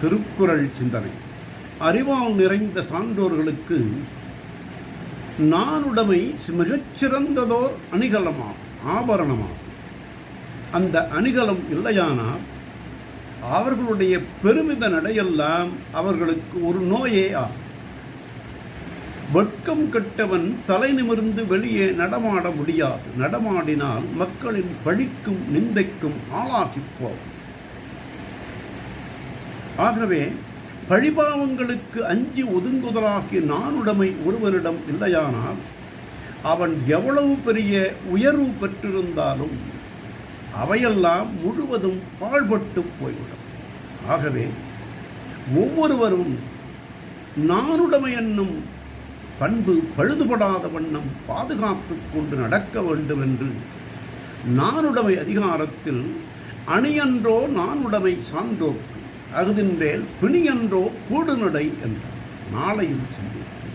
திருக்குறள் சிந்தனை. அறிவால் நிறைந்த சான்றோர்களுக்கு நானுடைமை மிகச்சிறந்ததோர் அணிகலமாகும் ஆபரணமாகும் அந்த அணிகலம் இல்லையானால் அவர்களுடைய பெருமித நடையெல்லாம் அவர்களுக்கு ஒரு நோயே ஆகும். வெட்கம் கெட்டவன் தலை நிமிர்ந்து வெளியே நடமாட முடியாது. நடமாடினால் மக்களின் பழிக்கும் நிந்தைக்கும் ஆளாகிப் போவான். ஆகவே பழிபாவங்களுக்கு அஞ்சி ஒதுங்குதலாகிய நானுடைமை ஒருவனிடம் இல்லையானால் அவன் எவ்வளவு பெரிய உயர்வு பெற்றிருந்தாலும் அவையெல்லாம் முழுவதும் பாழ்பட்டு போய்விடும். ஆகவே ஒவ்வொருவரும் நானுடைமை என்னும் பண்பு பழுதுபடாத வண்ணம் பாதுகாத்து கொண்டு நடக்க வேண்டும் என்று நானுடைமை அதிகாரத்தில் அணியன்றோ நானுடைமை சான்றோர்க்கு அகுதின்றேல் பிணியன்றோ கூடுநடை என்றார் நாளையும் சிந்திப்போம்.